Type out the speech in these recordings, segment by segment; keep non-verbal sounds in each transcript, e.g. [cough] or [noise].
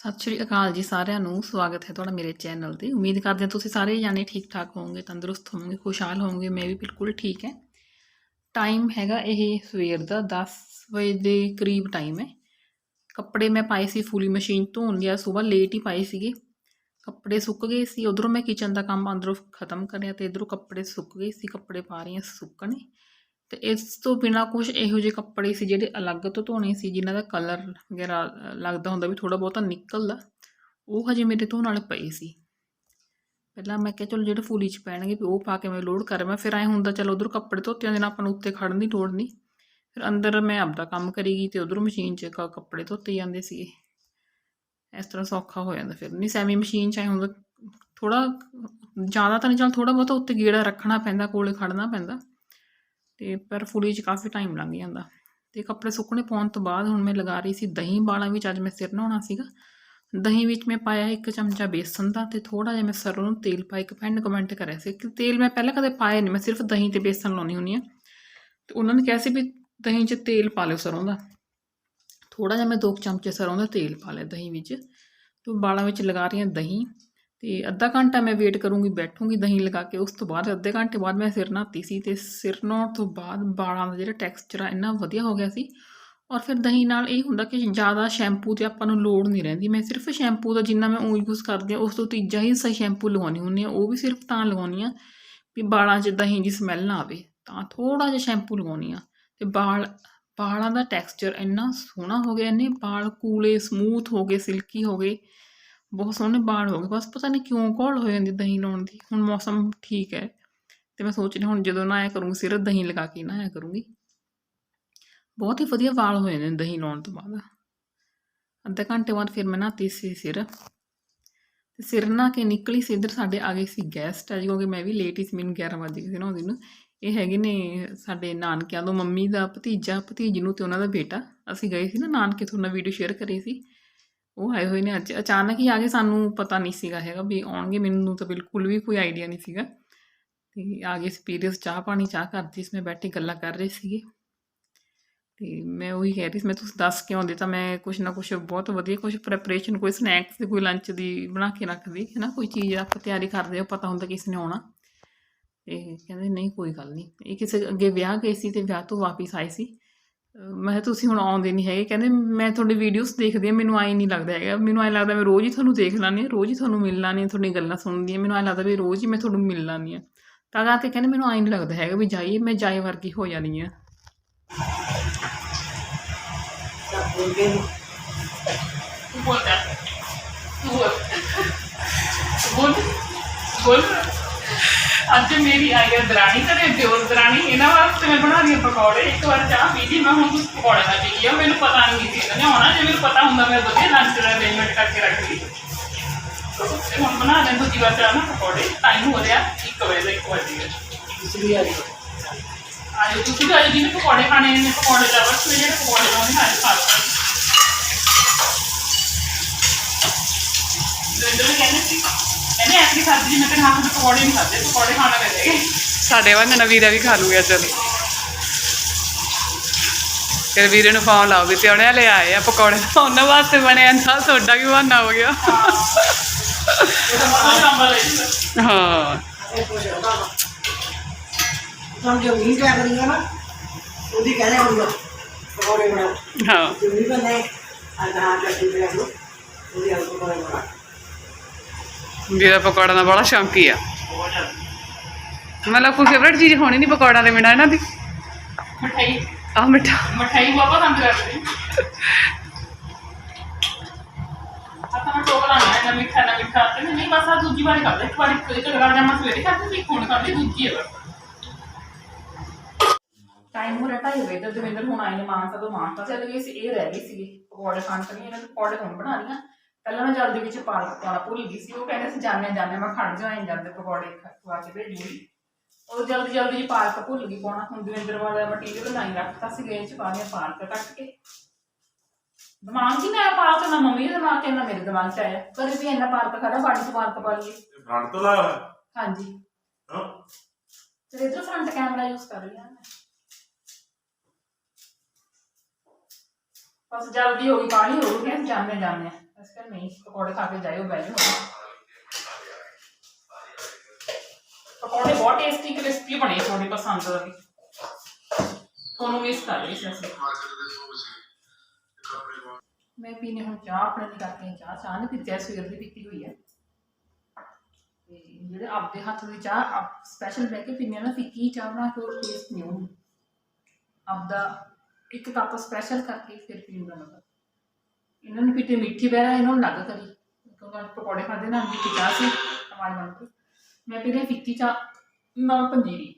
ਸਤਿ ਸ਼੍ਰੀ ਅਕਾਲ ਜੀ ਸਾਰਿਆਂ ਨੂੰ, ਸਵਾਗਤ ਹੈ ਤੁਹਾਡਾ ਮੇਰੇ ਚੈਨਲ ਤੇ। ਉਮੀਦ ਕਰਦੇ ਹਾਂ ਤੁਸੀਂ ਸਾਰੇ ਜਾਣੇ ਠੀਕ ਠਾਕ ਹੋਵੋਗੇ, ਤੰਦਰੁਸਤ ਹੋਵੋਗੇ, ਖੁਸ਼ਹਾਲ ਹੋਵੋਗੇ, ਮੈਂ ਵੀ ਬਿਲਕੁਲ ਠੀਕ ਹੈ। ਟਾਈਮ ਹੈਗਾ ਇਹ ਸਵੇਰ ਦਾ 10 ਵਜੇ ਦੇ ਕਰੀਬ ਟਾਈਮ ਹੈ। ਕੱਪੜੇ ਮੈਂ ਪਾਏ ਸੀ ਫੁੱਲੀ ਮਸ਼ੀਨ ਧੋਣ ਲਿਆ ਸਵੇਰ ਲੇਟ ਹੀ ਪਾਏ ਸੀਗੇ। ਕੱਪੜੇ ਸੁੱਕ ਗਏ ਸੀ, ਉਧਰੋਂ ਮੈਂ ਕਿਚਨ ਦਾ ਕੰਮ ਅੰਦਰੋਂ ਖਤਮ ਕਰਿਆ ਤੇ ਇਧਰੋਂ ਕੱਪੜੇ ਸੁੱਕ ਗਏ ਸੀ, ਕੱਪੜੇ ਪਾ ਰਹੀ ਹਾਂ ਸੁੱਕਣੇ। ਤੇ ਇਸ ਤੋਂ ਬਿਨਾ ਕੁਝ ਇਹੋ ਜਿਹੇ ਕੱਪੜੇ ਸੀ ਜਿਹੜੇ ਅਲੱਗ ਤੋਂ ਧੋਣੇ ਸੀ, ਜਿਨ੍ਹਾਂ ਦਾ ਕਲਰ ਵਗੈਰਾ ਲੱਗਦਾ ਹੁੰਦਾ ਵੀ ਥੋੜਾ ਬਹੁਤਾ ਨਿਕਲਦਾ, ਉਹ ਹਜੇ ਮੇਰੇ ਧੋਣ ਵਾਲੇ ਪਏ ਸੀ। ਪਹਿਲਾਂ ਮੈਂ ਕਿਹਾ, ਚਲੋ ਜਿਹੜੇ ਫੂਲੀ ਚ ਪੈਣਗੇ ਵੀ ਉਹ ਪਾ ਕੇ ਮੈਂ ਲੋਡ ਕਰ ਮੈਂ। ਫਿਰ ਐ ਹੁੰਦਾ, ਚਲ ਉਧਰ ਕੱਪੜੇ ਧੋਤੇ ਜਾਂਦੇ ਨੇ ਆਪਾਂ ਨੂੰ ਉੱਤੇ ਖੜਨ ਦੀ ਲੋੜ ਨਹੀਂ। ਫਿਰ ਅੰਦਰ ਮੈਂ ਆਪਦਾ ਕੰਮ ਕਰੀਗੀ ਤੇ ਉਧਰ ਮਸ਼ੀਨ 'ਚ ਕੱਪੜੇ ਧੋਤੇ ਜਾਂਦੇ ਸੀਗੇ। ਇਸ ਤਰ੍ਹਾਂ ਸੌਖਾ ਹੋ ਜਾਂਦਾ ਫਿਰ। ਨਹੀਂ, ਸੈਮੀ ਮਸ਼ੀਨ 'ਚ ਐ ਹੁੰਦਾ ਥੋੜਾ ਜ਼ਿਆਦਾ ਤਾਂ ਨਹੀਂ, ਚੱਲ ਥੋੜਾ ਬਹੁਤਾ ਉੱਤੇ ਗੇੜਾ ਰੱਖਣਾ ਪੈਂਦਾ, ਕੋਲੇ ਖੜਨਾ ਪੈਂਦਾ। ਤੇ ਪਰ ਫੁਲੀ 'ਚ ਕਾਫੀ ਟਾਈਮ ਲੱਗ ਜਾਂਦਾ। ਤੇ ਕੱਪੜੇ ਸੁੱਕਣੇ ਪਾਉਣ ਤੋਂ ਬਾਅਦ ਹੁਣ ਮੈਂ ਲਗਾ ਰਹੀ ਸੀ ਦਹੀਂ ਵਾਲਾਂ ਵਿੱਚ, ਅੱਜ ਮੈਂ ਸਿਰ ਨਹਾਉਣਾ ਸੀਗਾ। ਦਹੀਂ ਵਿੱਚ ਮੈਂ ਪਾਇਆ ਇੱਕ ਚਮਚਾ ਬੇਸਨ ਦਾ ਤੇ ਥੋੜਾ ਜਿਹਾ ਮੈਂ ਸਰੋਂ ਨੂੰ ਤੇਲ ਪਾ, ਇੱਕ ਫਰੈਂਡ ਕਮੈਂਟ ਕਰਿਆ ਸੀ। ਕਿ ਤੇਲ ਮੈਂ ਪਹਿਲਾਂ ਕਦੇ ਪਾਇਆ ਨਹੀਂ ਮੈਂ ਸਿਰਫ ਦਹੀਂ ਤੇ ਬੇਸਨ ਲਾਉਣੀ ਹੁੰਦੀ ਆ ਤੇ ਉਹਨਾਂ ਨੇ ਕਿਹਾ ਸੀ ਵੀ ਦਹੀਂ 'ਚ ਤੇਲ ਪਾ ਲਿਓ ਸਰੋਂ ਦਾ। ਥੋੜਾ ਜਿਹਾ ਮੈਂ ਦੋ ਕੁ ਚਮਚੇ ਸਰੋਂ ਦਾ ਤੇਲ ਪਾ ਲਿਆ ਦਹੀਂ ਵਿੱਚ। ਤੇ ਬਾਲਾਂ ਵਿੱਚ ਲਗਾ ਰਹੀ ਹਾਂ ਦਹੀਂ। ਤੇ ਅੱਧਾ ਘੰਟਾ ਮੈਂ ਵੇਟ ਕਰੂੰਗੀ, ਬੈਠੂੰਗੀ ਦਹੀਂ ਲਗਾ ਕੇ, ਉਸ ਤੋਂ ਬਾਅਦ ਅੱਧੇ ਘੰਟੇ ਬਾਅਦ ਮੈਂ ਸਿਰ ਨਹਾਤੀ ਸੀ ਤੇ ਸਿਰ ਨਹਾਉਣ ਤੋਂ ਬਾਅਦ ਵਾਲਾਂ ਦਾ ਜਿਹੜਾ ਟੈਕਸਚਰ ਆ ਇੰਨਾ ਵਧੀਆ ਹੋ ਗਿਆ ਸੀ। ਔਰ ਫਿਰ ਦਹੀਂ ਨਾਲ ਇਹ ਹੁੰਦਾ ਕਿ ਜ਼ਿਆਦਾ ਸ਼ੈਂਪੂ ਤੇ ਆਪਾਂ ਨੂੰ ਲੋੜ ਨਹੀਂ ਰਹਿੰਦੀ। ਮੈਂ ਸਿਰਫ ਸ਼ੈਂਪੂ ਦਾ ਜਿੰਨਾ ਮੈਂ ਉਹ ਯੂਜ਼ ਕਰਦੀ ਹਾਂ, ਉਸ ਤੋਂ ਤੀਜਾ ਹੀ ਸਹੀ ਸ਼ੈਂਪੂ ਲਗਾਉਣੀ ਹੁੰਦੀ ਆ ਉਹ ਵੀ ਸਿਰਫ ਤਾਂ ਲਗਾਉਣੀ ਆ ਵੀ ਵਾਲਾਂ 'ਚ ਦਹੀਂ ਦੀ ਸਮੈਲ ਨਾ ਆਵੇ। ਤਾਂ ਥੋੜਾ ਜਿਹਾ ਸ਼ੈਂਪੂ ਲਗਾਉਣੀ ਆ ਤੇ ਬਾਲ ਵਾਲਾਂ ਦਾ ਟੈਕਸਚਰ ਇੰਨਾ ਸੋਹਣਾ ਹੋ ਗਿਆ, ਇੰਨੇ ਵਾਲ ਕੂਲੇ ਸਮੂਥ ਹੋ ਗਏ ਸਿਲਕੀ ਹੋ ਗਏ। ਬਹੁਤ ਸੋਹਣੇ ਵਾਲ ਹੋ ਗਏ, ਬਸ ਪਤਾ ਨਹੀਂ ਕਿਉਂ ਘੋਲ ਹੋ ਜਾਂਦੀ ਦਹੀਂ ਲਾਉਣ ਦੀ, ਹੁਣ ਮੌਸਮ ਠੀਕ ਹੈ। ਤੇ ਮੈਂ ਸੋਚ ਰਹੀ ਹੁਣ ਜਦੋਂ ਨਹਾਇਆ ਕਰੂੰਗੀ ਸਿਰ ਦਹੀਂ ਲਗਾ ਕੇ ਨਹਾਇਆ ਕਰੂੰਗੀ। ਬਹੁਤ ਹੀ ਵਧੀਆ ਵਾਲ ਹੋ ਜਾਂਦੇ ਨੇ ਦਹੀਂ ਲਾਉਣ ਤੋਂ ਬਾਅਦ। ਅੱਧੇ ਘੰਟੇ ਬਾਅਦ ਫਿਰ ਮੈਂ ਨਹਾਤੀ ਸੀ ਸਿਰ। ਤੇ ਸਿਰ ਨਹਾ ਕੇ ਨਿਕਲੀ ਸੀ, ਇੱਧਰ ਸਾਡੇ ਆ ਗਏ ਸੀ ਗੈਸਟ ਅੱਜ ਕਿਉਂਕਿ ਮੈਂ ਵੀ ਲੇਟ ਹੀ ਸੀ, ਮੈਨੂੰ 11 ਵਜੇ ਸੀ ਨਹਾਉਂਦੀ ਨੂੰ ਇਹ ਹੈਗੇ ਨੇ ਸਾਡੇ ਨਾਨਕਿਆਂ ਤੋਂ ਮੰਮੀ ਦਾ ਭਤੀਜਾ, ਭਤੀਜ ਨੂੰ ਤੇ ਉਹਨਾਂ ਦਾ ਬੇਟਾ। ਅਸੀਂ ਗਏ ਸੀ ਨਾ ਨਾਨਕੇ ਤੁਹਾਨੂੰ ਨਾਲ ਵੀਡੀਓ ਸ਼ੇਅਰ ਕਰੀ ਸੀ। ਉਹ ਆਏ ਹੋਏ ਨੇ ਅੱਜ। ਅਚਾਨਕ ਹੀ ਆ ਗਏ ਸਾਨੂੰ ਪਤਾ ਨਹੀਂ ਸੀਗਾ ਹੈਗਾ ਵੀ ਆਉਣਗੇ। ਮੈਨੂੰ ਤਾਂ ਬਿਲਕੁਲ ਵੀ ਕੋਈ ਆਈਡੀਆ ਨਹੀਂ ਸੀਗਾ। ਤੇ ਆ ਗਏ ਸਪੀਰੀਅਸ ਚਾਹ ਪਾਣੀ, ਚਾਹ ਕਰਦੀ ਸੀ ਮੈਂ ਬੈਠੀ ਗੱਲਾਂ ਕਰ ਰਹੇ ਸੀਗੇ। ਤੇ ਮੈਂ ਉਹੀ ਕਹਿ ਰਹੀ ਸੀ, ਮੈਂ ਤੁਸੀਂ ਦੱਸ ਕੇ ਆਉਂਦੇ? ਤਾਂ ਮੈਂ ਕੁਛ ਨਾ ਕੁਛ ਬਹੁਤ ਵਧੀਆ ਕੁਛ ਪ੍ਰੈਪਰੇਸ਼ਨ ਕੋਈ ਸਨੈਕਸ ਦੀ ਕੋਈ ਲੰਚ ਦੀ ਬਣਾ ਕੇ ਰੱਖਦੀ, ਹੈ ਨਾ? ਕੋਈ ਚੀਜ਼ ਆਪਾਂ ਤਿਆਰੀ ਕਰਦੇ ਹੋ, ਪਤਾ ਹੁੰਦਾ ਕਿਸ ਨੇ ਆਉਣਾ। ਤੇ ਕਹਿੰਦੇ, ਨਹੀਂ, ਕੋਈ ਗੱਲ ਨਹੀਂ। ਇਹ ਕਿਸੇ ਅੱਗੇ ਵਿਆਹ ਗਏ ਸੀ ਤੇ ਵਿਆਹ ਤੋਂ ਵਾਪਸ ਆਏ ਸੀ। ਮੈਂ ਕਿਹਾ ਤੁਸੀਂ ਹੁਣ ਆਉਂਦੇ ਨਹੀਂ ਹੈਗੇ। ਕਹਿੰਦੇ ਮੈਂ ਤੁਹਾਡੀ ਵੀਡੀਓਜ਼ ਦੇਖਦੀ ਹਾਂ, ਮੈਨੂੰ ਆਈ ਨਹੀਂ ਲੱਗਦਾ ਹੈਗਾ। ਮੈਨੂੰ ਐਂ ਲੱਗਦਾ ਮੈਂ ਰੋਜ਼ ਹੀ ਤੁਹਾਨੂੰ ਦੇਖ ਲੈਂਦੀ ਹਾਂ, ਰੋਜ਼ ਹੀ ਤੁਹਾਨੂੰ ਮਿਲ ਲੈਂਦੀ ਹਾਂ, ਤੁਹਾਡੀਆਂ ਗੱਲਾਂ ਸੁਣਦੀ ਹਾਂ। ਮੈਨੂੰ ਐਂ ਲੱਗਦਾ ਵੀ ਰੋਜ਼ ਹੀ ਮੈਂ ਤੁਹਾਨੂੰ ਮਿਲ ਲੈਂਦੀ ਹਾਂ। ਤਾਂ ਕਰਕੇ ਕਹਿੰਦੇ ਮੈਨੂੰ ਆਈ ਨਹੀਂ ਲੱਗਦਾ ਹੈਗਾ ਵੀ ਜਾਈਏ, ਮੈਂ ਜਾਏ ਵਰਗੀ ਹੋ ਜਾਣੀ ਆ ਬੋਲ। ਬੋਲ। ਬੋਲ। ਅੱਜ ਮੇਰੀ ਆਈ ਹੈ ਦਰਾਣੀ ਤੇ ਦਿਓਰ ਦਰਾਣੀ। ਇਹਨਾਂ ਵਾਸਤੇ ਮੈਂ ਬਣਾ ਰਹੀ ਹਾਂ ਪਕੌੜੇ। ਇੱਕ ਵਾਰ ਚਾਹ ਪੀ ਲਈ, ਮੈਂ ਹੁਣ ਕੁਝ ਪਕੌੜੇ ਦਾ ਪੀ ਲਿਆ। ਮੈਨੂੰ ਪਤਾ ਨਹੀਂ ਸੀ ਇਹਨਾਂ ਨੇ ਆਉਣਾ। ਜੇ ਮੈਨੂੰ ਪਤਾ ਹੁੰਦਾ, ਮੈਂ ਵਧੀਆ ਲੰਚ ਦਾ ਅਰੇਂਜਮੈਂਟ ਕਰਕੇ ਰੱਖ ਲਈ। ਤੇ ਹੁਣ ਬਣਾ ਲੈ ਦੂਜੀ ਵਾਰ ਚਾਹ ਨਾ ਪਕੌੜੇ। ਟਾਈਮ ਹੋ ਰਿਹਾ 1 ਵਜੇ ਦਾ 1 ਵਜੇ। ਦਾ ਆਜੋ, ਤੁਸੀਂ ਤਾਂ ਅੱਜ ਜਿਹਨੇ ਪਕੌੜੇ ਖਾਣੇ ਨੇ ਪਕੌੜੇ ਦਾ ਬਸ ਪਕੌੜੇ ਲਾਉਣੇ ਨਾਲ ਖਾ ਲਓ। ਦਰਿੰਦਰ ਸਾਡੇ ਵਾਂਗ ਨਵੀਂ ਵੀ ਖਾ ਲੂਗਾ ਚਲ। ਫਿਰ ਵੀਰੇ ਨੂੰ ਫੋਨ ਲਾਓ ਵੀ ਸਿਉਣਿਆ ਲੈ ਆਏ ਆ ਪਕੌੜੇ ਉਹਨਾਂ ਵਾਸਤੇ ਬਣਿਆ ਨਾਲ ਤੁਹਾਡਾ ਵੀ ਬਹਾਨਾ ਹੋ ਗਿਆ। ਹਾਂ। ਸਮਝੋ ਵੀ ਕਿਆ ਕਰੀਏ ਨਾ ਉਹਦੀ ਕਹਿੰਦੇ ਹੁਣ ਪਕੌੜੇ ਬਣਾਓ। ਹਾਂ। ਜਿਵੇਂ ਵੀ ਬਣੇ ਆ ਨਾ ਕਰਕੇ ਬਣਾਓ ਉਹਦੀ ਆਲੂ ਪਕੌੜੇ ਬਣਾਓ ਜਿਹਦਾ ਪਕੌੜਾ ਦਾ ਬੜਾ ਸ਼ੌਂਕੀ ਆ। ਮਤਲਬ ਕੋਈ ਫੇਵਰਟ ਚੀਜ਼ ਹੋਣੀ ਨਹੀਂ ਪਕੌੜਾ ਦੇ ਬਿਨਾਂ ਇਹਨਾਂ ਦੀ? ਮਠਾਈ। ਆ ਮਿੱਠਾ। ਮਠਾਈ ਬਾਬਾ ਬੰਦ ਕਰ ਦੇ ਆਪਾਂ ਲਾਣਾ ਹੈ ਨਾ ਮਿੱਠਾ ਨਾ ਮਿੱਠਾ ਤੇ ਨਹੀਂ ਬਸ ਆ ਦੂਜੀ ਵਾਰੀ ਕਰਦੇ ਇੱਕ ਵਾਰੀ ਕੋਈ ਕਰ ਕਰਦਾ ਸਵੇਰੇ ਕਰਦੇ ਤੇ ਹੁਣ ਕਰਦੇ ਦੂਜੀ ਹੈ ਟਾਈਮ ਹੋ ਰਿਹਾ ਢਾਈ ਬਣਾ ਲਈਆਂ। ਪਹਿਲਾਂ ਮੈਂ ਜਲਦੀ ਵਿੱਚ ਪਾਲਕ ਪਾਉਣਾ ਭੁੱਲ ਗਈ ਸੀ। ਉਹ ਕਹਿੰਦੇ ਸੀ ਜਾਣੇ ਜਾਣੇ ਮੈਂ ਖੜ ਜਾਵਾਂ ਜਾਂਦੇ ਪਕੌੜੇ ਖਵਾ ਕੇ ਭੇਜੂਗੀ। ਉਹ ਜਲਦੀ ਜਲਦੀ ਜੀ ਪਾਲਕ ਭੁੱਲ ਗਈ ਪਾਉਣਾ। ਹੁਣ ਦਵਿੰਦਰ ਵਾਲਾ ਮਟੀਰੀਅਲ ਨਹੀਂ ਰੱਖਤਾ ਸੀ ਗਏ ਚ ਪਾ ਲਿਆ ਪਾਲਕ ਕੱਟ ਕੇ। ਦਿਮਾਗ ਹੀ ਨਾ ਪਾਲਕ ਨਾ ਮੰਮੀ ਦੇ ਦਿਮਾਗ 'ਚ ਨਾ ਮੇਰੇ ਦਿਮਾਗ 'ਚ ਆਇਆ। ਪਰ ਵੀ ਇੰਨਾ ਪਾਲਕ ਖੜਾ ਬਾੜੀ 'ਚ ਪਾਲਕ ਪਾ ਲਈਏ। ਫਰੰਟ ਤੋਂ ਲਾਇਆ ਹੋਇਆ? ਹਾਂਜੀ। ਹਾਂ। ਤੇ ਇਧਰ ਫਰੰਟ ਕੈਮਰਾ ਯੂਜ਼ ਕਰ ਰਹੀ ਹਾਂ ਮੈਂ। ਬਸ ਜਲਦੀ ਹੋ ਗਈ ਪਾਣੀ ਹੋ ਗਿਆ। ਜਾਣੇ ਜਾਣੇ ਇਸ ਕਰ ਨਹੀਂ ਪਕੌੜੇ ਖਾ ਕੇ ਜਾਇਓ ਬੈਠੋ ਪਕੌੜੇ ਬਹੁਤ ਟੇਸਟੀ ਕ੍ਰਿਸਪੀ ਬਣੇ ਤੁਹਾਡੇ ਪਸੰਦ ਦੇ ਵੀ ਤੁਹਾਨੂੰ ਮਿਸ ਕਰ ਰਹੀ ਸੀ ਅਸੀਂ ਮੈਂ ਪੀਨੇ ਹੁਣ ਚਾਹ, ਆਪਣੇ ਲਈ ਕਰਦੀ ਹਾਂ ਚਾਹ ਚਾਹ ਨਹੀਂ ਪੀਤੀ ਐ ਸਵੇਰ ਦੀ ਪੀਤੀ ਹੋਈ ਹੈ ਤੇ ਜਿਹੜੇ ਆਪਦੇ ਹੱਥ ਦੀ ਚਾਹ, ਆਪ ਸਪੈਸ਼ਲ ਬਹਿ ਕੇ ਪੀਨੇ ਆ ਨਾ, ਫਿੱਕੀ ਚਾਹ ਬਣਾ ਕੇ ਉਹ ਟੇਸਟ ਨਹੀਂ ਹੁੰਦਾ ਆਪਦਾ ਇੱਕ ਕੱਪ ਸਪੈਸ਼ਲ ਕਰਕੇ ਫਿਰ ਪੀਣ ਦਾ ਮਤਲਬ। ਇਹਨਾਂ ਨੂੰ ਪੀਤੇ ਮਿੱਠੀ ਬਹਿਰਾ ਇਹਨਾਂ ਨੂੰ ਲੱਗ ਕਰੀ। ਕਿਉਂਕਿ ਪਕੌੜੇ ਖਾਦੇ ਨਾਲ ਮਿੱਠੀ ਚਾਹ ਸੀ ਆਵਾਜ਼ ਬਣ ਕੇ। ਮੈਂ ਪੀ ਰਹੀ ਫਿੱਕੀ ਚਾਹ ਨਾਲ ਪੰਜੀਰੀ।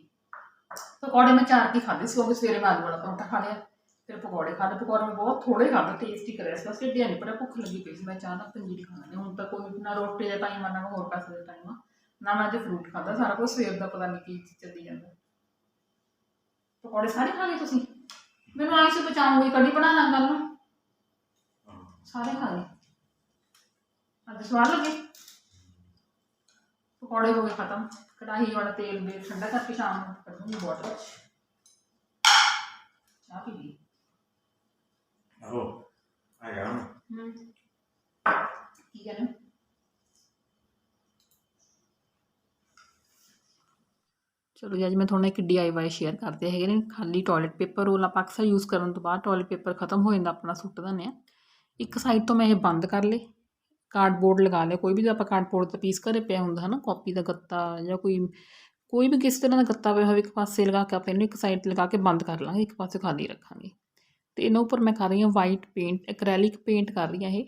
ਪਕੌੜੇ ਮੈਂ ਚਾਰ ਕੀ ਖਾਦੇ ਸੀ ਕਿਉਂਕਿ ਸਵੇਰੇ ਮੈਂ ਆਲੂ ਵਾਲਾ ਪਰੌਂਠਾ ਖਾ ਲਿਆ। ਫਿਰ ਪਕੌੜੇ ਖਾਦੇ ਪਕੌੜੇ ਮੈਂ ਬਹੁਤ ਥੋੜੇ ਖਾਦੇ ਟੇਸਟੀ ਕਰਿਆ ਸੀ, ਬਸ ਢਿੱਡਿਆ ਨਹੀਂ ਪਰ ਭੁੱਖ ਲੱਗੀ ਪਈ ਸੀ, ਮੈਂ ਚਾਹ ਨਾਲ ਪੰਜੀਰੀ ਖਾਣੀ ਹੁਣ ਤਾਂ ਕੋਈ ਨਾ ਰੋਟੀ ਦਾ ਟਾਈਮ ਆ, ਨਾ ਹੋਰ ਪਾਸੇ ਦਾ ਟਾਈਮ ਆ, ਨਾ ਮੈਂ ਅੱਜ ਫਰੂਟ ਖਾਦਾ ਸਾਰਾ ਕੁਝ ਸਵੇਰ ਦਾ ਪਤਾ ਨਹੀਂ ਕੀ ਚੱਲੀ ਜਾਂਦਾ। ਪਕੌੜੇ ਸਾਰੇ ਖਾ ਲਏ ਤੁਸੀਂ? ਮੈਨੂੰ ਆਈ ਸੀ ਬਚਾਉਂਗੀ ਕੜੀ ਬਣਾ ਲਾਂ ਕੱਲ ਨੂੰ। ਸਾਰੇ ਖਾ ਲਏ। ਅੱਜ ਸਵਾਦ ਲੱਗੇ? ਪਕੌੜੇ ਹੋ ਗਏ ਖਤਮ। ਕੜਾਹੀ ਵਾਲਾ ਤੇਲ ਵੀ ਠੰਡਾ ਕਰਕੇ ਸ਼ਾਮ ਨੂੰ ਕੱਢੂੰਗੀ ਬੋਤਲ ਚਾਹ ਪੀ ਲਈ। ਆਹੋ ਆ ਗਿਆ ਹੂੰ। ਕੀ ਕਹਿੰਦੇ ਚਲੋ ਜੀ ਅੱਜ ਮੈਂ ਤੁਹਾਨੂੰ ਇੱਕ DIY ਸ਼ੇਅਰ ਕਰਦੇ ਹੈਗੇ ਨੇ। ਖਾਲੀ ਟਾਇਲਟ ਪੇਪਰ ਰੋਲ ਆਪਾਂ ਅਕਸਰ ਯੂਜ਼ ਕਰਨ ਤੋਂ ਬਾਅਦ ਟਾਇਲਟ ਪੇਪਰ ਖਤਮ ਹੋ ਜਾਂਦਾ ਆਪਣਾ ਸੁੱਟ ਦਿੰਦੇ ਆ ਇੱਕ ਸਾਈਡ ਤੋਂ ਮੈਂ ਇਹ ਬੰਦ ਕਰ ਲੇ ਕਾਰਡਬੋਰਡ ਲਗਾ ਲਿਆ। ਕੋਈ ਵੀ ਆਪਾਂ ਕਾਰਡਬੋਰਡ ਦਾ ਪੀਸ ਘਰੇ ਪਿਆ ਹੁੰਦਾ ਹੈ ਨਾ ਕਾਪੀ ਦਾ ਗੱਤਾ ਜਾਂ ਕੋਈ ਕੋਈ ਵੀ ਕਿਸੇ ਤਰ੍ਹਾਂ ਦਾ ਗੱਤਾ ਪਿਆ ਹੋਵੇ ਇੱਕ ਪਾਸੇ ਲਗਾ ਕੇ ਆਪਾਂ ਇਹਨੂੰ ਇੱਕ ਸਾਈਡ ਲਗਾ ਕੇ ਬੰਦ ਕਰ ਲਾਂਗੇ, ਇੱਕ ਪਾਸੇ ਖਾਲੀ ਰੱਖਾਂਗੇ। ਤੇ ਇਹਨਾਂ ਉੱਪਰ ਮੈਂ ਕਰ ਰਹੀ ਹਾਂ ਵਾਈਟ ਪੇਂਟ ਐਕ੍ਰੈਲਿਕ ਪੇਂਟ ਕਰ ਰਹੀ ਹਾਂ ਇਹ।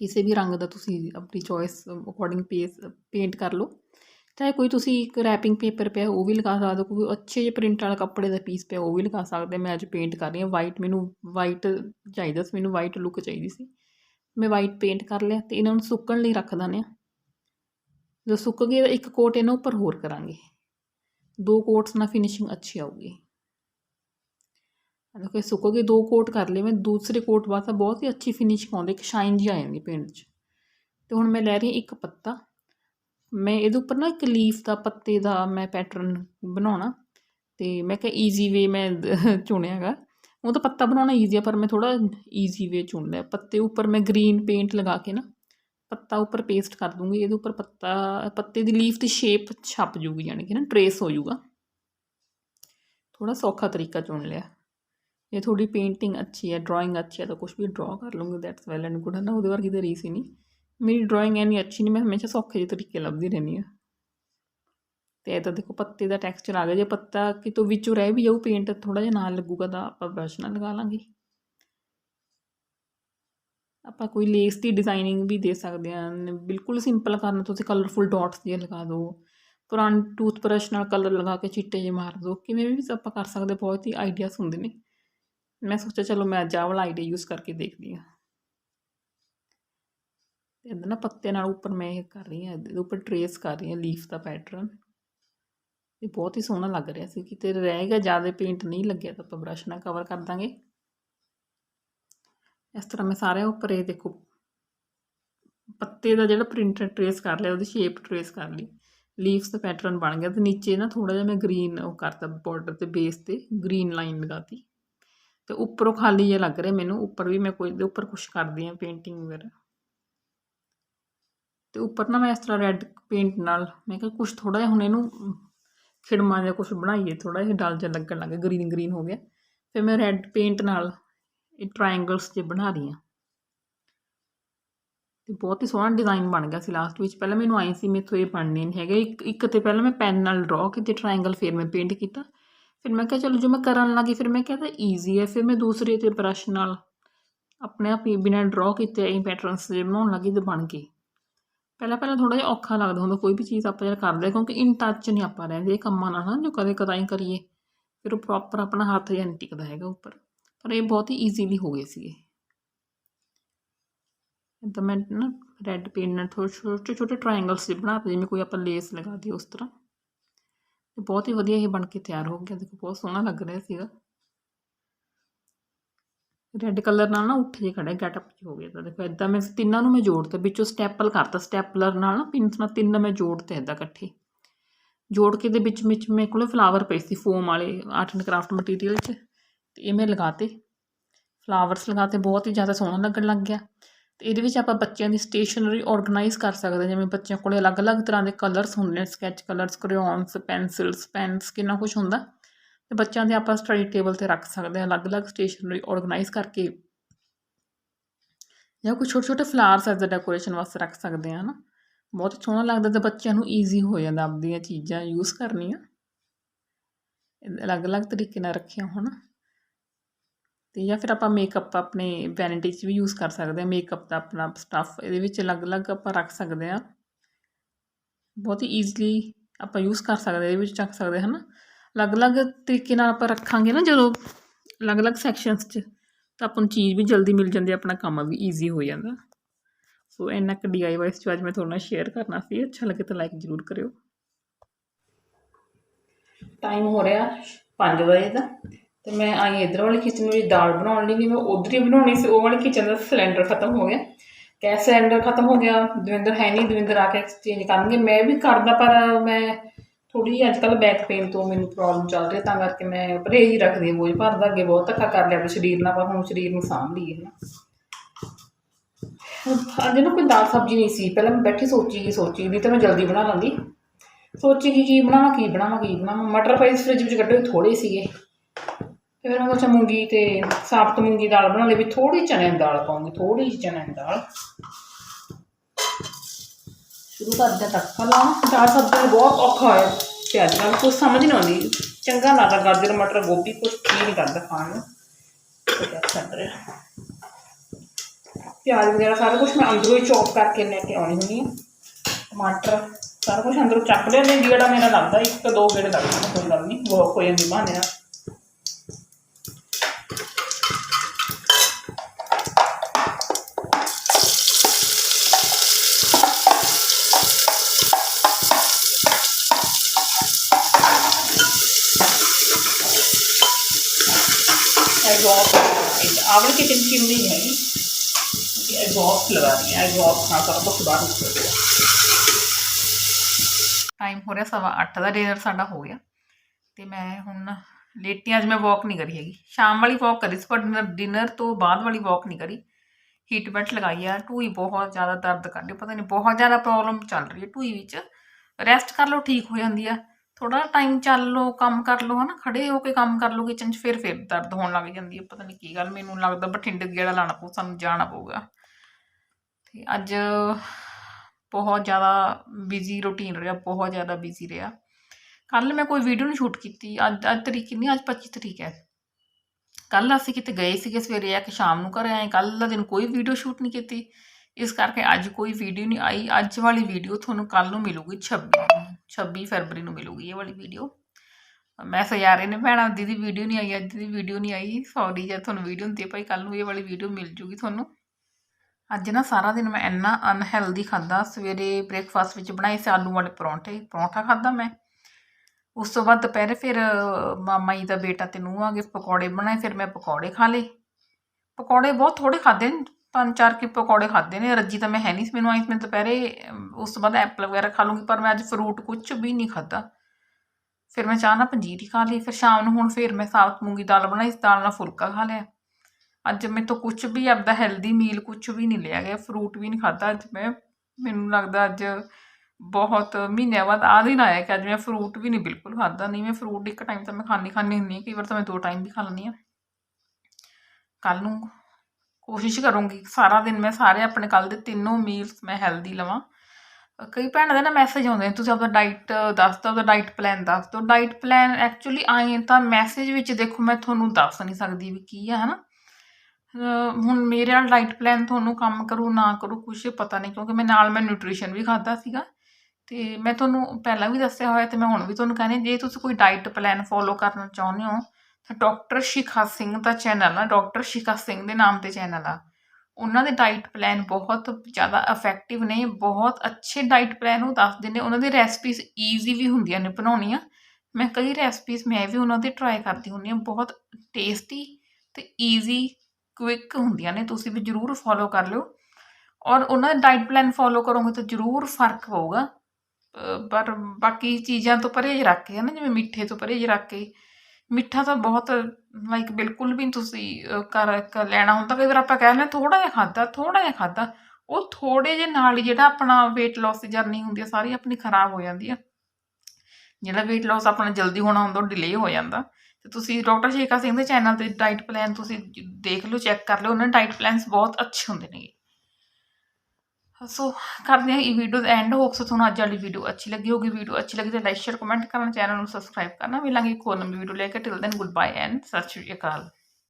ਕਿਸੇ ਵੀ ਰੰਗ ਦਾ ਤੁਸੀਂ ਆਪਣੀ ਚੋਇਸ ਅਕੋਰਡਿੰਗ ਪੇਸ ਪੇਂਟ ਕਰ ਲਓ। ਚਾਹੇ ਕੋਈ ਤੁਸੀਂ ਇੱਕ ਰੈਪਿੰਗ ਪੇਪਰ ਪਿਆ ਉਹ ਵੀ ਲਗਾ ਸਕਦੇ ਹੋ, ਕੋਈ ਅੱਛੇ ਜਿਹੇ ਪ੍ਰਿੰਟ ਵਾਲਾ ਕੱਪੜੇ ਦਾ ਪੀਸ ਪਿਆ ਉਹ ਵੀ ਲਗਾ ਸਕਦੇ ਮੈਂ ਅੱਜ ਪੇਂਟ ਕਰ ਰਹੀ ਹਾਂ ਵਾਈਟ ਮੈਨੂੰ ਵਾਈਟ ਚਾਹੀਦਾ ਸੀ, ਮੈਨੂੰ ਵਾਈਟ ਲੁੱਕ ਚਾਹੀਦੀ ਸੀ। ਮੈਂ ਵਾਈਟ ਪੇਂਟ ਕਰ ਲਿਆ ਤੇ ਇਹਨਾਂ ਨੂੰ ਸੁੱਕਣ ਲਈ ਰੱਖ ਦਿੰਦੇ ਹਾਂ। ਜਦੋਂ ਸੁੱਕ ਗਏ ਤਾਂ ਇੱਕ ਕੋਟ ਇਹਨਾਂ ਉੱਪਰ ਹੋਰ ਕਰਾਂਗੇ। ਦੋ ਕੋਟਸ ਨਾਲ ਫਿਨਿਸ਼ਿੰਗ ਅੱਛੀ ਆਊਗੀ। ਦੇਖੋ ਸੁੱਕੋਗੇ ਦੋ ਕੋਟ ਕਰ ਲਏ ਮੈਂ, ਦੂਸਰੇ ਕੋਟ ਵਾਸਤੇ ਬਹੁਤ ਹੀ ਅੱਛੀ ਫਿਨਿਸ਼ਿੰਗ ਆਉਂਦੀ, ਇੱਕ ਸ਼ਾਈਨ ਜੀ ਆ ਜਾਂਦੀ ਪੇਂਟ 'ਚ। ਤੇ ਹੁਣ ਮੈਂ ਲੈ ਰਹੀ ਹਾਂ ਇੱਕ ਪੱਤਾ। ਮੈਂ ਇਹਦੇ ਉੱਪਰ ਨਾ ਇੱਕ ਲੀਫ ਦਾ ਪੱਤੇ ਦਾ ਮੈਂ ਪੈਟਰਨ ਬਣਾਉਣਾ ਤੇ ਮੈਂ ਕਿਹਾ ਈਜ਼ੀ ਵੇ ਮੈਂ [laughs] ਚੁਣਿਆਗਾ। ਉਹ ਤਾਂ ਪੱਤਾ ਬਣਾਉਣਾ ਈਜ਼ੀ ਆ, ਪਰ ਮੈਂ ਥੋੜਾ ਈਜ਼ੀ ਵੇ ਚੁਣ ਲਿਆ। ਪੱਤੇ ਉੱਪਰ ਮੈਂ ਗ੍ਰੀਨ ਪੇਂਟ ਲਗਾ ਕੇ ਨਾ ਪੱਤਾ ਉੱਪਰ ਪੇਸਟ ਕਰ ਦੂੰਗੀ, ਇਹਦੇ ਉੱਪਰ ਪੱਤਾ, ਪੱਤੇ ਦੀ ਲੀਫ ਦੀ ਸ਼ੇਪ ਛਪ ਜੂਗੀ, ਯਾਨੀ ਕਿ ਨਾ ਟਰੇਸ ਹੋ ਜੂਗਾ। ਥੋੜਾ ਸੌਖਾ ਤਰੀਕਾ ਚੁਣ ਲਿਆ। ਇਹ ਤੁਹਾਡੀ ਪੇਂਟਿੰਗ ਅੱਛੀ ਹੈ ਡਰਾਇੰਗ ਅੱਛੀ ਹੈ ਤਾਂ ਕੁਝ ਵੀ ਡਰਾ ਕਰ ਲੂੰਗੀ ਦੈਟਸ ਵੈਲ ਐਂਡ ਗੁੱਡ ਹੈ ਨਾ ਉਹਦੇ ਵਰਗੀ ਤਾਂ ਰੀਸ ਹੀ ਨਹੀਂ। ਮੇਰੀ ਡਰਾਇੰਗ ਐਨੀ ਅੱਛੀ ਨਹੀਂ ਮੈਂ ਹਮੇਸ਼ਾ ਸੌਖੇ ਜਿਹੇ ਤਰੀਕੇ ਲੱਭਦੀ ਰਹਿੰਦੀ ਹਾਂ। ਤੇ ਇਹ ਤਾਂ ਦੇਖੋ ਪੱਤੇ ਦਾ ਟੈਕਸਚਰ ਆ ਗਿਆ, ਜੇ ਪੱਤਾ ਕਿਤੋਂ ਵਿੱਚੋਂ ਰਹਿ ਵੀ ਜਾਊ ਪੇਂਟ ਥੋੜਾ ਜਿਹਾ ਨਾਲ ਲੱਗੂਗਾ ਤਾਂ ਆਪਾਂ ਬ੍ਰਸ਼ ਨਾਲ ਲਗਾ ਲਾਂਗੇ। ਆਪਾਂ ਕੋਈ ਲੇਸ ਦੀ ਡਿਜ਼ਾਈਨਿੰਗ ਵੀ ਦੇ ਸਕਦੇ ਹਾਂ ਬਿਲਕੁਲ ਸਿੰਪਲ ਕਰਨਾ ਤੁਸੀਂ ਕਲਰਫੁਲ ਡਾਟਸ ਜਿਹੇ ਲਗਾ ਦਿਓ ਪੁਰਾਣੇ ਟੂਥਬ੍ਰਸ਼ ਨਾਲ ਕਲਰ ਲਗਾ ਕੇ ਚਿੱਟੇ ਜਿਹੇ ਮਾਰ ਦਿਓ ਕਿਵੇਂ ਵੀ ਆਪਾਂ ਕਰ ਸਕਦੇ ਬਹੁਤ ਹੀ ਆਈਡੀਆਜ਼ ਹੁੰਦੇ ਨੇ। ਮੈਂ ਸੋਚਿਆ ਚਲੋ ਮੈਂ ਅੱਜ ਆਹ ਵਾਲਾ ਆਈਡੀਆ ਯੂਜ਼ ਕਰਕੇ ਦੇਖਦੀ ਹਾਂ। ਇਹਦਾ ਨਾ ਪੱਤੇ ਨਾਲ ਉੱਪਰ ਮੈਂ ਇਹ ਕਰ ਰਹੀ ਹਾਂ, ਇਹਦੇ ਉੱਪਰ ਟਰੇਸ ਕਰ ਰਹੀ ਹਾਂ ਲੀਫ ਦਾ ਪੈਟਰਨ ਇਹ ਬਹੁਤ ਹੀ ਸੋਹਣਾ ਲੱਗ ਰਿਹਾ ਸੀ, ਕਿਤੇ ਰਹੇਗਾ ਜ਼ਿਆਦਾ ਪੇਂਟ ਨਹੀਂ ਲੱਗਿਆ ਤਾਂ ਆਪਾਂ ਬ੍ਰਸ਼ ਨਾਲ ਕਵਰ ਕਰ ਦਾਂਗੇ। ਇਸ ਤਰ੍ਹਾਂ ਮੈਂ ਸਾਰਿਆਂ ਉੱਪਰ ਇਹ ਦੇਖੋ, ਪੱਤੇ ਦਾ ਜਿਹੜਾ ਪ੍ਰਿੰਟ ਟਰੇਸ ਕਰ ਲਿਆ, ਉਹਦੀ ਸ਼ੇਪ ਟਰੇਸ ਕਰ ਲਈ। ਲੀਫਸ ਦਾ ਪੈਟਰਨ ਬਣ ਗਿਆ ਤੇ ਨੀਚੇ ਨਾ ਥੋੜਾ ਜਿਹਾ ਮੈਂ ਗ੍ਰੀਨ ਉਹ ਕਰਤਾ ਬਾਰਡਰ ਤੇ ਬੇਸ ਤੇ ਗ੍ਰੀਨ ਲਾਈਨ ਲਗਾਤੀ। ਤੇ ਉੱਪਰੋਂ ਖਾਲੀ ਜਿਹਾ ਲੱਗ ਰਿਹਾ ਮੈਨੂੰ, ਉੱਪਰ ਵੀ ਮੈਂ ਕੋਈ ਦੇ ਉੱਪਰ ਕੁਝ ਕਰਦੀ ਆ ਪੇਂਟਿੰਗ ਵਗੈਰਾ। ਤੇ ਉੱਪਰ ਨਾ ਮੈਂ ਇਸ ਤਰ੍ਹਾਂ ਰੈੱਡ ਪੇਂਟ ਨਾਲ, ਮੈਂ ਕਿਹਾ ਕੁਝ ਥੋੜਾ ਜਿਹਾ ਹੁਣ ਇਹਨੂੰ ਖਿੜਮਾ ਜਾਂ ਕੁਝ ਬਣਾਈਏ ਥੋੜਾ ਜਿਹਾ ਡਲ ਜਿਹਾ ਲੱਗਣ ਲੱਗ ਗਿਆ ਗ੍ਰੀਨ ਗ੍ਰੀਨ ਹੋ ਗਿਆ। ਫਿਰ ਮੈਂ ਰੈੱਡ ਪੇਂਟ ਨਾਲ ਇਹ ਟ੍ਰਾਇੰਗਲਸ ਜੇ ਬਣਾ ਰਹੀ ਹਾਂ। ਤੇ ਬਹੁਤ ਹੀ ਸੋਹਣਾ ਡਿਜ਼ਾਈਨ ਬਣ ਗਿਆ ਸੀ ਲਾਸਟ ਵਿੱਚ। ਪਹਿਲਾਂ ਮੈਨੂੰ ਆਈ ਸੀ ਮੇਥੋਂ ਇਹ ਬਣਨੇ ਨਹੀਂ ਹੈਗੇ। ਇੱਕ ਇੱਕ ਤੇ ਪਹਿਲਾਂ ਮੈਂ ਪੈਨ ਨਾਲ ਡਰਾ ਕੀਤੇ ਟ੍ਰਾਇੰਗਲ ਫਿਰ ਮੈਂ ਪੇਂਟ ਕੀਤਾ। ਫਿਰ ਮੈਂ ਕਿਹਾ ਚਲੋ ਜੋ ਮੈਂ ਕਰਨ ਲੱਗੀ, ਫਿਰ ਮੈਂ ਕਿਹਾ ਤਾਂ ਈਜ਼ੀ ਹੈ। ਫਿਰ ਮੈਂ ਦੂਸਰੇ ਤੇ ਬ੍ਰਸ਼ ਨਾਲ ਆਪਣੇ ਆਪ ਹੀ ਬਿਨਾਂ ਡਰਾ ਕੀਤੇ ਇਹ ਪੈਟਰਨਸ ਜੇ ਬਣਾਉਣ ਲੱਗੀ ਤੇ ਬਣ ਗਏ ਪਹਿਲਾਂ ਪਹਿਲਾਂ ਥੋੜਾ ਜਿਹਾ ਔਖਾ ਲੱਗਦਾ ਹੁੰਦਾ, ਕੋਈ ਵੀ ਚੀਜ਼ ਆਪਾਂ ਜਦ ਕਰਦੇ ਕਿਉਂਕਿ ਇਨ ਟੱਚ ਨਹੀਂ ਆਪਾਂ ਰਹਿੰਦੇ, ਇਹ ਕੰਮਾਂ ਨਾਲ ਨਾ ਜੋ ਕਦੇ ਕਦਾਈ ਕਰੀਏ। ਫਿਰ ਉਹ ਪ੍ਰੋਪਰ ਆਪਣਾ ਹੱਥ ਜਾਂ ਨਹੀਂ ਟਿਕਦਾ ਹੈਗਾ ਉੱਪਰ। ਪਰ ਇਹ ਬਹੁਤ ਹੀ ਈਜ਼ੀਲੀ ਹੋ ਗਏ ਸੀਗੇ। ਇੱਦਾਂ ਮੈਂ ਨਾ ਰੈੱਡ ਪੇਂਟ ਨਾਲ ਥੋੜ੍ਹੇ ਛੋਟੇ ਛੋਟੇ ਟ੍ਰਾਇੰਗਲਸ ਜਿਹੇ ਬਣਾ ਦਿੱਤੇ, ਜਿਵੇਂ ਕੋਈ ਆਪਾਂ ਲੇਸ ਲਗਾ ਦੀ ਉਸ ਤਰ੍ਹਾਂ। ਤੇ ਬਹੁਤ ਹੀ ਵਧੀਆ ਇਹ ਬਣ ਕੇ ਤਿਆਰ ਹੋ ਗਿਆ। ਦੇਖੋ, ਬਹੁਤ ਸੋਹਣਾ ਲੱਗ ਰਿਹਾ ਸੀਗਾ। ਰੈੱਡ ਕਲਰ ਨਾਲ ਨਾ ਉੱਠ ਜੇ ਖੜਾ ਗੈਟਅਪ 'ਚ ਹੋ ਗਿਆ ਤਾਂ ਦੇਖੋ ਇਦਾਂ ਮੈਂ ਤਿੰਨਾਂ ਨੂੰ ਮੈਂ ਜੋੜਤਾ, ਵਿੱਚੋਂ ਸਟੈਪਲ ਕਰਤਾ ਸਟੈਪਲਰ ਨਾਲ ਨਾ ਪਿੰਸ ਨਾਲ ਤਿੰਨ ਮੈਂ ਜੋੜਤੇ ਇਦਾਂ ਇਕੱਠੇ। ਜੋੜ ਕੇ ਦੇ ਵਿੱਚ ਵਿੱਚ ਮੇਰੇ ਕੋਲੇ ਫਲਾਵਰ ਪਏ ਸੀ ਫੋਮ ਵਾਲੇ ਆਰਟ ਐਂਡ ਕਰਾਫਟ ਮਟੀਰੀਅਲ 'ਚ, ਤੇ ਇਹ ਮੈਂ ਲਗਾਤੇ। ਫਲਾਵਰਸ ਲਗਾਤੇ, ਬਹੁਤ ਹੀ ਜ਼ਿਆਦਾ ਸੋਹਣਾ ਲੱਗਣ ਲੱਗ ਗਿਆ। ਤੇ ਇਹਦੇ ਵਿੱਚ ਆਪਾਂ ਬੱਚਿਆਂ ਦੀ ਸਟੇਸ਼ਨਰੀ ਆਰਗੇਨਾਈਜ਼ ਕਰ ਸਕਦੇ ਜਿਵੇਂ ਬੱਚਿਆਂ ਕੋਲੇ ਅਲੱਗ-ਅਲੱਗ ਤਰ੍ਹਾਂ ਦੇ ਕਲਰਸ ਹੁੰਦੇ ਨੇ sketch colours crayons pencils pens ਕਿੰਨਾ ਕੁਝ ਹੁੰਦਾ। ਤੇ ਬੱਚਿਆਂ ਦੇ ਆਪਾਂ ਸਟੱਡੀ ਟੇਬਲ ਤੇ ਰੱਖ ਸਕਦੇ ਹਾਂ, ਅਲੱਗ-ਅਲੱਗ ਸਟੇਸ਼ਨਰੀ ਆਰਗੇਨਾਈਜ਼ ਕਰਕੇ ਜਾਂ ਕੋਈ ਛੋਟੇ-ਛੋਟੇ ਫਲਾਵਰਸ ਐਜ਼ ਅ ਡੈਕੋਰੇਸ਼ਨ ਵਾਸਤੇ ਰੱਖ ਸਕਦੇ ਹਾਂ ਨਾ ਬਹੁਤ ਸੋਹਣਾ ਲੱਗਦਾ ਤੇ ਬੱਚਿਆਂ ਨੂੰ ਈਜ਼ੀ ਹੋ ਜਾਂਦਾ ਆਪਦੀਆਂ ਚੀਜ਼ਾਂ ਯੂਜ਼ ਕਰਨੀਆਂ। ਅਲੱਗ-ਅਲੱਗ ਤਰੀਕੇ ਨਾਲ ਰੱਖਿਆ ਹੋਣਾ। ਤੇ ਜਾਂ ਫਿਰ ਆਪਾਂ ਮੇਕਅਪ ਆਪਣੇ ਵੈਨਿਟੀ 'ਚ ਵੀ ਯੂਜ਼ ਕਰ ਸਕਦੇ ਹਾਂ। ਮੇਕਅਪ ਦਾ ਆਪਣਾ ਸਟੱਫ ਇਹਦੇ ਵਿੱਚ ਅਲੱਗ-ਅਲੱਗ ਆਪਾਂ ਰੱਖ ਸਕਦੇ ਹਾਂ। ਬਹੁਤ ਹੀ ਈਜ਼ੀਲੀ ਆਪਾਂ ਯੂਜ਼ ਕਰ ਸਕਦੇ ਇਹਦੇ ਵਿੱਚ ਚੱਕ ਸਕਦੇ ਹਾਂ ਨਾ ਅਲੱਗ-ਅਲੱਗ ਤਰੀਕੇ ਨਾਲ ਆਪਾਂ ਰੱਖਾਂਗੇ ਨਾ ਜਦੋਂ ਅਲੱਗ-ਅਲੱਗ ਸੈਕਸ਼ਨਸ 'ਚ, ਤਾਂ ਆਪਾਂ ਨੂੰ ਚੀਜ਼ ਵੀ ਜਲਦੀ ਮਿਲ ਜਾਂਦੀ ਹੈ, ਆਪਣਾ ਕੰਮ ਵੀ ਈਜ਼ੀ ਹੋ ਜਾਂਦਾ। ਸੋ ਇੰਨਾ ਕੁ ਡੀ ਆਈ ਵਾਈਸ ਜੋ ਅੱਜ ਮੈਂ ਤੁਹਾਡੇ ਨਾਲ ਸ਼ੇਅਰ ਕਰਨਾ ਸੀ, ਅੱਛਾ ਲੱਗੇ ਤਾਂ ਲਾਈਕ ਜ਼ਰੂਰ ਕਰਿਓ। ਟਾਈਮ ਹੋ ਰਿਹਾ 5 ਵਜੇ ਦਾ, ਤੇ ਮੈਂ ਆਈ ਇਧਰ ਵਾਲੀ ਕਿਚਨ ਵਿੱਚ ਦਾਲ ਬਣਾਉਣ ਲਈ ਨਹੀਂ ਮੈਂ ਉਧਰ ਹੀ ਬਣਾਉਣੀ ਸੀ, ਉਹ ਵਾਲੀ ਕਿਚਨ ਦਾ ਸਿਲੰਡਰ ਖਤਮ ਹੋ ਗਿਆ। ਗੈਸ ਸਿਲੰਡਰ ਖਤਮ ਹੋ ਗਿਆ, ਦਵਿੰਦਰ ਹੈ ਨਹੀਂ, ਦਵਿੰਦਰ ਆ ਕੇ ਐਕਸਚੇਂਜ ਕਰਨਗੇ। ਮੈਂ ਵੀ ਕਰਦਾ, ਪਰ ਮੈਂ ਥੋੜੀ ਅੱਜ ਕੱਲ੍ਹ ਬੈਕ ਪੇਨ ਤੋਂ ਮੈਨੂੰ ਪ੍ਰੋਬਲਮ ਚੱਲ ਰਹੀ, ਤਾਂ ਕਰਕੇ ਮੈਂ ਪਰਹੇਜ਼ ਹੀ ਰੱਖਦੀ ਹਾਂ ਬੋਝ ਭਰਦਾ ਅੱਗੇ ਬਹੁਤ ਧੱਕਾ ਕਰ ਲਿਆ ਵੀ ਸਰੀਰ ਨਾਲ, ਪਰ ਹੁਣ ਸਰੀਰ ਨੂੰ ਸਾਂਭ ਲਈਏ ਨਾ। ਅੱਜ ਨਾ ਕੋਈ ਦਾਲ ਸਬਜ਼ੀ ਨਹੀਂ ਸੀ, ਪਹਿਲਾਂ ਮੈਂ ਬੈਠੀ ਸੋਚੀ ਗਈ ਸੋਚੀ ਗਈ ਤਾਂ ਮੈਂ ਜਲਦੀ ਬਣਾ ਲੈਂਦੀ ਸੋਚੀ ਗਈ ਕੀ ਬਣਾਵਾਂ ਕੀ ਬਣਾਵਾਂ ਕੀ ਬਣਾਵਾਂ, ਮਟਰ ਪਏ ਸੀ ਫ੍ਰਿਜ ਵਿੱਚ ਕੱਢੇ ਥੋੜੇ ਸੀਗੇ। ਤੇ ਫਿਰ ਮੈਂ ਸੋਚਿਆ ਮੂੰਗੀ ਤੇ ਸਾਬਤ ਮੂੰਗੀ ਦਾਲ ਬਣਾ ਲਈ, ਵੀ ਥੋੜੀ ਚਨੇ ਦੀ ਦਾਲ ਪਾਉਂਗੀ ਥੋੜੀ ਜਿਹੀ ਚਨੇ ਦੀ ਦਾਲ। ਸ਼ੁਰੂ ਕਰਦੇ ਹਾਂ ਤੜਕਾ ਲਾਉਣਾ। ਦਾਲ ਸਬਜ਼ੀ ਨੂੰ ਬਹੁਤ ਔਖਾ ਹੋਇਆ। ਤੇ ਅੱਜ ਕੱਲ੍ਹ ਸਮਝ ਨਹੀਂ ਆਉਂਦੀ। ਚੰਗਾ ਨਾ ਗਾਜਰ, ਮਟਰ, ਗੋਭੀ ਕੁਛ ਕੀ ਨਹੀਂ ਕਰਦਾ ਖਾਣ ਨੂੰ। ਛੱਡ ਰਿਹਾ। ਪਿਆਜ਼ ਵਗੈਰਾ ਸਾਰਾ ਕੁਝ ਮੈਂ ਅੰਦਰੋਂ ਹੀ ਚੌਪ ਕਰਕੇ ਲੈ ਕੇ ਆਉਣੀ ਹੁੰਦੀ ਹੈ ਟਮਾਟਰ ਸਾਰਾ ਕੁਝ ਅੰਦਰੋਂ ਚੱਕ ਲਿਆ। ਨਹੀਂ ਗੇੜਾ ਮੇਰਾ ਲੱਗਦਾ, ਇੱਕ ਦੋ ਗੇੜੇ ਲੱਗਦੇ ਨੇ, ਕੋਈ ਗੱਲ ਨਹੀਂ ਬਹੁਤ ਹੋ ਜਾਂਦੀ ਬਹਾਨੇ ਨਾਲ। एग्जॉस्ट आवड़ी की चिमकी नहीं है एग्जॉस्ट लगा रही है एग्जॉस्ट ਨਾਲ ਸਾਰਾ ਕੁਝ ਬਾਹਰ ਨਿਕਲ ਗਿਆ ਟਾਈਮ ਹੋ ਰਿਹਾ ਸਵਾ 8 ਦਾ ਡਿਨਰ ਸਾਡਾ ਹੋ ਗਿਆ ਤੇ ਮੈਂ ਹੁਣ ਲੇਟੀ ਅੱਜ ਮੈਂ ਵਾਕ ਨਹੀਂ ਕਰੀ ਹੈਗੀ ਸ਼ਾਮ ਵਾਲੀ ਵਾਕ ਕਰੀ ਸੀ ਪਰ ਡਿਨਰ ਤੋਂ ਬਾਅਦ ਵਾਲੀ ਵਾਕ ਨਹੀਂ ਕਰੀ ਹੀਟ ਬੈਲਟ ਲਗਾਈ ਆ ਟੂਈ ਬਹੁਤ ਜ਼ਿਆਦਾ ਦਰਦ ਕਰਦੀ ਪਤਾ ਨਹੀਂ ਬਹੁਤ ਜ਼ਿਆਦਾ ਪ੍ਰੋਬਲਮ ਚੱਲ ਰਹੀ ਹੈ ਟੂਈ ਵਿੱਚ ਰੈਸਟ ਕਰ ਲਓ ਠੀਕ ਹੋ ਜਾਂਦੀ ਆ ਥੋੜਾ ਟਾਈਮ ਚੱਲ ਲਓ, ਕੰਮ ਕਰ ਲਓ, ਹਨਾ ਖੜੇ ਹੋ ਕੇ ਕੰਮ ਕਰ ਲਓ ਕਿਚਨ 'ਚ ਫਿਰ ਫਿਰ ਦਰਦ ਹੋਣ ਲੱਗ ਜਾਂਦੀ ਹੈ, ਪਤਾ ਨਹੀਂ ਕੀ ਗੱਲ, ਮੈਨੂੰ ਲੱਗਦਾ ਬਠਿੰਡੇ ਗੇੜਾ ਲਾਣਾ ਪਊ, ਸਾਨੂੰ ਜਾਣਾ ਪਊਗਾ। ਤੇ ਅੱਜ ਬਹੁਤ ਜ਼ਿਆਦਾ ਬਿਜ਼ੀ ਰੂਟੀਨ ਰਿਹਾ, ਬਹੁਤ ਜ਼ਿਆਦਾ ਬਿਜ਼ੀ ਰਿਹਾ। ਕੱਲ ਮੈਂ ਕੋਈ ਵੀਡੀਓ ਨਹੀਂ ਸ਼ੂਟ ਕੀਤੀ, ਅੱਜ ਅੱਜ ਤਰੀਕ ਕਿੰਨੀ ਅੱਜ 25 ਤਰੀਕ ਹੈ। ਕੱਲ ਅਸੀਂ ਕਿਤੇ ਗਏ ਸੀਗੇ ਸਵੇਰੇ ਆ ਕੇ ਸ਼ਾਮ ਨੂੰ ਘਰੇ ਆਏ ਕੱਲ ਦਾ ਦਿਨ ਕੋਈ ਵੀਡੀਓ ਸ਼ੂਟ ਨਹੀਂ ਕੀਤੀ। ਇਸ ਕਰਕੇ ਅੱਜ ਕੋਈ ਵੀਡੀਓ ਨਹੀਂ ਆਈ, ਅੱਜ ਵਾਲੀ ਵੀਡੀਓ ਤੁਹਾਨੂੰ ਕੱਲ ਨੂੰ ਮਿਲੂਗੀ 26 26 ਫਰਵਰੀ ਨੂੰ ਮਿਲੂਗੀ ਇਹ ਵਾਲੀ ਵੀਡੀਓ। ਮੈਸੇਜ ਆ ਰਹੇ ਨੇ ਭੈਣਾ ਦੀਦੀ ਵੀਡੀਓ ਨਹੀਂ ਆਈ ਅੱਜ ਦੀ ਵੀਡੀਓ ਨਹੀਂ ਆਈ। ਸੌਰੀ ਜੇ ਤੁਹਾਨੂੰ ਵੀਡੀਓ ਹੁੰਦੀ ਹੈ ਭਾਈ ਕੱਲ ਨੂੰ ਇਹ ਵਾਲੀ ਵੀਡੀਓ ਮਿਲ ਜੂਗੀ ਤੁਹਾਨੂੰ। ਅੱਜ ਨਾ ਸਾਰਾ ਦਿਨ ਮੈਂ ਇੰਨਾ ਅਨਹੈਲਦੀ ਖਾਦਾ ਸਵੇਰੇ ਬ੍ਰੇਕਫਾਸਟ ਵਿੱਚ ਬਣਾਏ ਸੀ ਆਲੂ ਵਾਲੇ ਪਰੌਂਠੇ, ਪਰੌਂਠਾ ਖਾਦਾ ਮੈਂ। ਉਸ ਤੋਂ ਬਾਅਦ ਦੁਪਹਿਰੇ ਫਿਰ, ਮਾਮਾ ਜੀ ਦਾ ਬੇਟਾ ਤੇ ਨੂੰਹ ਆ ਗਏ, ਪਕੌੜੇ ਬਣਾਏ, ਫਿਰ ਮੈਂ ਪਕੌੜੇ ਖਾ ਲਏ। ਪਕੌੜੇ ਬਹੁਤ ਥੋੜੇ ਖਾਦੇ ਨੇ ਪੰਜ ਚਾਰ ਕਿ ਪਕੌੜੇ ਖਾਦੇ ਨੇ, ਰੱਜੀ ਤਾਂ ਮੈਂ ਹੈ ਨਹੀਂ ਸੀ ਮੈਨੂੰ ਆਈ ਸੀ, ਮੈਂ ਦੁਪਹਿਰੇ ਉਸ ਤੋਂ ਬਾਅਦ ਐਪਲ ਵਗੈਰਾ ਖਾ ਲੂੰਗੀ, ਪਰ ਮੈਂ ਅੱਜ ਫਰੂਟ ਕੁਝ ਵੀ ਨਹੀਂ ਖਾਦਾ ਫਿਰ ਮੈਂ ਚਾਹ ਨਾਲ ਪੰਜੀਰੀ ਖਾ ਲਈ, ਫਿਰ ਸ਼ਾਮ ਨੂੰ ਹੁਣ ਫਿਰ ਮੈਂ ਸਾਬਤ ਮੂੰਗੀ ਦਾਲ ਬਣਾਈ ਇਸ ਦਾਲ ਨਾਲ ਫੁਲਕਾ ਖਾ ਲਿਆ। ਅੱਜ ਮੈਂ ਤੋਂ ਕੁਝ ਵੀ ਆਪਦਾ ਹੈਲਦੀ ਮੀਲ ਕੁਝ ਵੀ ਨਹੀਂ ਲਿਆ ਗਿਆ ਫਰੂਟ ਵੀ ਨਹੀਂ ਖਾਦਾ ਅੱਜ ਮੈਂ। ਮੈਨੂੰ ਲੱਗਦਾ ਅੱਜ ਬਹੁਤ ਮਹੀਨਿਆਂ ਬਾਅਦ ਆ ਦਿਨ ਆਇਆ ਕਿ ਅੱਜ ਮੈਂ ਫਰੂਟ ਵੀ ਨਹੀਂ ਬਿਲਕੁਲ ਖਾਦਾ ਨਹੀਂ ਮੈਂ ਫਰੂਟ ਇੱਕ ਟਾਈਮ ਤਾਂ ਮੈਂ ਖਾਣੀ ਖਾਣੀ ਹੁੰਦੀ ਕਈ ਵਾਰ ਤਾਂ ਮੈਂ ਦੋ ਟਾਈਮ ਵੀ ਖਾ ਲੈਂਦੀ ਹਾਂ। ਕੱਲ ਨੂੰ ਕੋਸ਼ਿਸ਼ ਕਰੂੰਗੀ ਸਾਰਾ ਦਿਨ ਮੈਂ ਸਾਰੇ ਆਪਣੇ ਕੱਲ ਦੇ ਤਿੰਨੋਂ ਮੀਲਸ ਮੈਂ ਹੈਲਦੀ ਲਵਾਂ। ਕਈ ਭੈਣਾਂ ਦੇ ਨਾ ਮੈਸੇਜ ਆਉਂਦੇ ਨੇ ਤੁਸੀਂ ਆਪਦਾ ਡਾਈਟ ਦੱਸ ਦਿਓ ਆਪਦਾ ਡਾਈਟ ਪਲਾਨ ਦੱਸ ਦਿਓ। ਡਾਈਟ ਪਲਾਨ ਐਕਚੁਅਲੀ ਆਏ ਤਾਂ ਮੈਸੇਜ ਵਿੱਚ ਦੇਖੋ ਮੈਂ ਤੁਹਾਨੂੰ ਦੱਸ ਨਹੀਂ ਸਕਦੀ ਵੀ ਕੀ ਆ ਹਨਾ? ਅ, ਹੁਣ ਮੇਰੇ ਨਾਲ ਡਾਈਟ ਪਲਾਨ ਤੁਹਾਨੂੰ ਕੰਮ ਕਰੂ ਨਾ ਕਰੂ ਕੁਝ ਪਤਾ ਨਹੀਂ ਕਿਉਂਕਿ ਮੈਂ ਨਾਲ ਮੈਂ ਨਿਊਟ੍ਰੀਸ਼ਨ ਵੀ ਖਾਦਾ ਸੀਗਾ। ਤੇ ਮੈਂ ਤੁਹਾਨੂੰ ਪਹਿਲਾਂ ਵੀ ਦੱਸਿਆ ਹੋਇਆ ਤੇ ਮੈਂ ਹੁਣ ਵੀ ਤੁਹਾਨੂੰ ਕਹਿੰਦੀ ਜੇ ਤੁਸੀਂ ਕੋਈ ਡਾਈਟ ਪਲਾਨ ਫੋਲੋ ਕਰਨਾ ਚਾਹੁੰਦੇ ਹੋ ਡਾਕਟਰ ਸ਼ਿਖਾ ਸਿੰਘ ਦਾ ਚੈਨਲ ਆ, ਡਾਕਟਰ ਸ਼ਿਖਾ ਸਿੰਘ ਦੇ ਨਾਮ ਤੇ ਚੈਨਲ ਆ। ਉਹਨਾਂ ਦੇ ਡਾਈਟ ਪਲਾਨ ਬਹੁਤ ਜ਼ਿਆਦਾ ਇਫੈਕਟਿਵ ਨੇ, ਬਹੁਤ ਅੱਛੇ ਡਾਈਟ ਪਲਾਨ ਉਹ ਦੱਸਦੇ ਨੇ। ਉਹਨਾਂ ਦੀ ਰੈਸਪੀਜ਼ ਈਜ਼ੀ ਵੀ ਹੁੰਦੀਆਂ ਨੇ ਬਣਾਉਣੀਆਂ। ਮੈਂ ਕਈ ਰੈਸਪੀਜ਼ ਮੈਂ ਵੀ ਉਹਨਾਂ ਦੀ ਟਰਾਈ ਕਰਦੀ ਹੁੰਦੀ ਹਾਂ। ਬਹੁਤ ਟੇਸਟੀ ਤੇ ਈਜ਼ੀ ਕੁਇਕ ਹੁੰਦੀਆਂ ਨੇ। ਤੁਸੀਂ ਵੀ ਜਰੂਰ ਫੋਲੋ ਕਰ ਲਿਓ। ਔਰ ਉਹਨਾਂ ਦਾ ਡਾਈਟ ਪਲਾਨ ਫੋਲੋ ਕਰੋਗੇ ਤਾਂ ਜਰੂਰ ਫ਼ਰਕ ਪਊਗਾ। ਪਰ ਬਾਕੀ ਚੀਜ਼ਾਂ ਤੋਂ ਪਰਹੇਜ਼ ਰੱਖ ਕੇ ਹੈ ਨਾ ਜਿਵੇਂ ਮਿੱਠੇ ਤੋਂ ਪਰਹੇਜ਼ ਰੱਖ ਕੇ ਮਿੱਠਾ ਤਾਂ ਬਹੁਤ ਲਾਈਕ ਬਿਲਕੁਲ ਵੀ ਨੀ ਤੁਸੀਂ ਕਰ ਲੈਣਾ ਹੁੰਦਾ। ਕਈ ਵਾਰ ਆਪਾਂ ਕਹਿ ਕਹਿੰਦੇ ਥੋੜਾ ਜਿਹਾ ਖਾਦਾ ਥੋੜਾ ਜਿਹਾ ਖਾਦਾ ਉਹ ਥੋੜੇ ਜਿਹੇ ਨਾਲ ਹੀ ਜਿਹੜਾ ਆਪਣਾ weight loss ਦੀ ਜਰਨੀ ਹੁੰਦੀ ਹੈ ਸਾਰੀ ਆਪਣੀ ਖਰਾਬ ਹੋ ਜਾਂਦੀ ਆ। ਜਿਹੜਾ weight loss ਆਪਣਾ ਜਲਦੀ ਹੋਣਾ ਹੁੰਦਾ, ਉਹ ਡਿਲੇ ਹੋ ਜਾਂਦਾ। ਤੇ ਤੁਸੀਂ ਡਾਕਟਰ ਸ਼ੇਖਾ ਸਿੰਘ ਦੇ ਚੈਨਲ ਤੇ ਡਾਈਟ ਪਲਾਨ ਤੁਸੀਂ ਦੇਖ ਲਓ ਚੈੱਕ ਕਰ ਲਿਓ। ਉਹਨਾਂ ਦੇ ਡਾਈਟ ਪਲਾਨਸ ਬਹੁਤ ਅੱਛੇ ਹੁੰਦੇ ਨੇਗੇ। ਸੋ ਕਰਦੇ ਹਾਂ ਇਹ ਵੀਡੀਓ ਦਾ ਐਂਡ ਹੋਪ ਸੋ ਤੁਹਾਨੂੰ ਅੱਜ ਵਾਲੀ ਵੀਡੀਓ ਅੱਛੀ ਲੱਗੀ ਹੋਗੀ ਵੀਡੀਓ ਅੱਛੀ ਲੱਗੀ ਤਾਂ ਲਾਈਕ ਸ਼ੇਅਰ ਕਮੈਂਟ ਕਰਨਾ। ਚੈਨਲ ਨੂੰ ਸਬਸਕ੍ਰਾਈਬ ਕਰਨਾ। ਮਿਲਾਂਗੇ ਇੱਕ ਹੋਰ ਨਵੀਂ ਵੀਡੀਓ ਲੈ ਕੇ। Till then good bye and Sat Shri Akal.